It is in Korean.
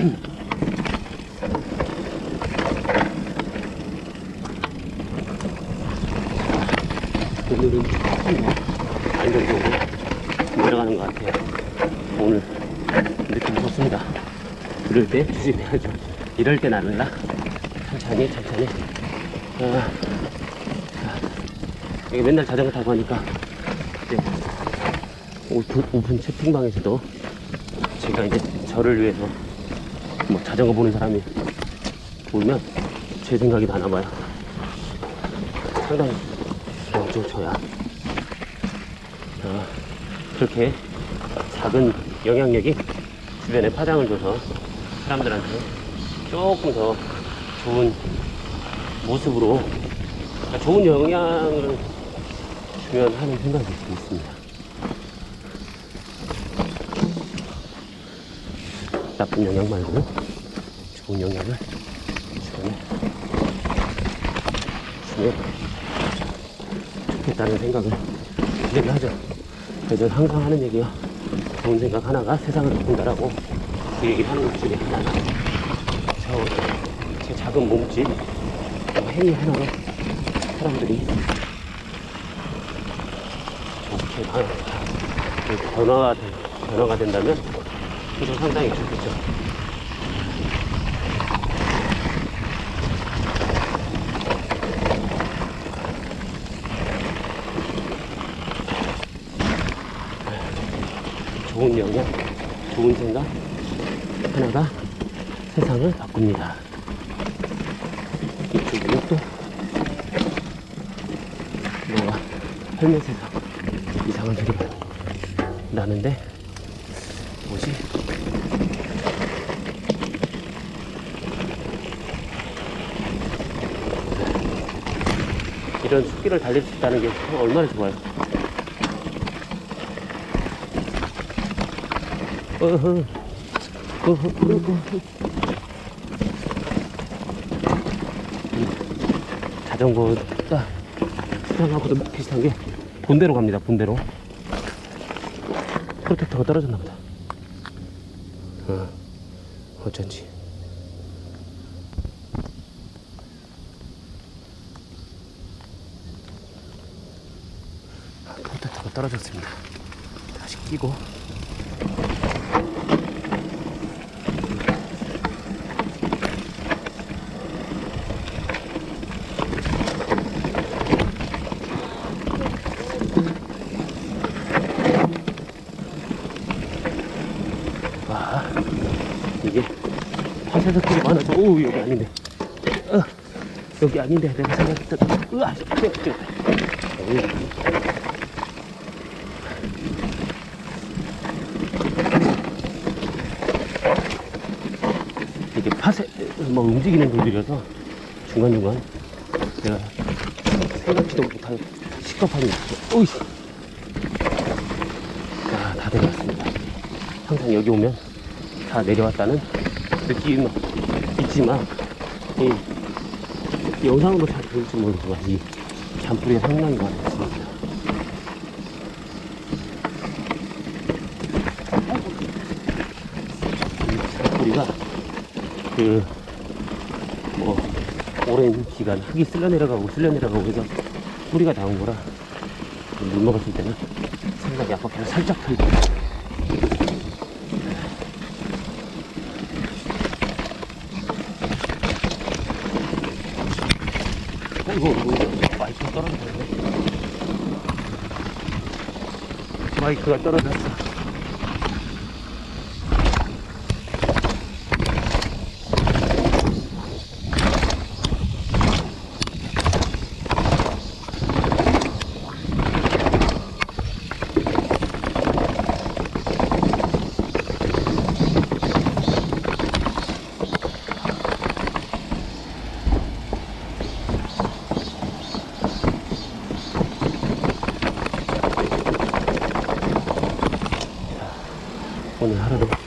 오늘은 안정적으로 내려가는 것 같아요. 오늘 느낌 좋습니다. 이럴 때 조심해야죠. 이럴 땐 아닐라. 천천히, 천천히. 아, 아, 이게 맨날 자전거 타고 하니까 이제 오픈, 오픈 채팅방에서도 제가 이제 저를 위해서 뭐 자전거 보는 사람이 보면 제 생각이 나나 봐요. 상당히 왼쪽 쳐야 아, 그렇게 작은 영향력이 주변에 파장을 줘서 사람들한테 조금 더 좋은 모습으로 그러니까 좋은 영향을 주면 하는 생각이 있습니다. 나쁜 영향 말고 좋은 영향을 주변에 주면 좋겠다는 생각을 드리긴 하죠. 그래서 항상 하는 얘기가 좋은 생각 하나가 세상을 바꾼다라고 그 얘기를 하는 것 중에 하나가 저, 제 작은 뭐 행위 하나로 사람들이 좋게 변화가, 된- 변화가 된다면 그건 상당히 좋겠죠. 좋은 영향, 좋은 생각 하나가 세상을 바꿉니다. 이쪽으로 또 뭔가 헬멧에서 이상한 소리가 나는데 뭐지? 이런 숲길을 달릴 수 있다는 게 얼마나 좋아요. 자전거가 수상하고도 비슷한 게 본대로 갑니다. 본대로. 프로텍터가 떨어졌나 보다. 어, 어쩐지. 떨어졌습니다. 다시 끼고. 와, 이게 화살석들이 많아서, 오, 여기 아닌데. 어, 여기 아닌데, 내가 생각했던, 으아, 뛰어, 이게 파세, 뭐 움직이는 돌들이라서 중간중간 내가 생각지도 못할 시급함이 있어. 오이씨. 자, 다 내려왔습니다. 항상 여기 오면 다 내려왔다는 느낌은 있지만 이 영상으로 잘 보일지 모르지만 이 잔뿌리가 상당히 많았습니다. 이 잔뿌리가 그 뭐 오랜 기간 흙이 쓸려 내려가고 쓸려 내려가고 해서 뿌리가 나온 거라 물 먹었을 때는 생각이 아까 그냥 살짝 털고 아이고, 이거 마이크가 떨어졌네. 마이크가 떨어졌어. 최고입니다.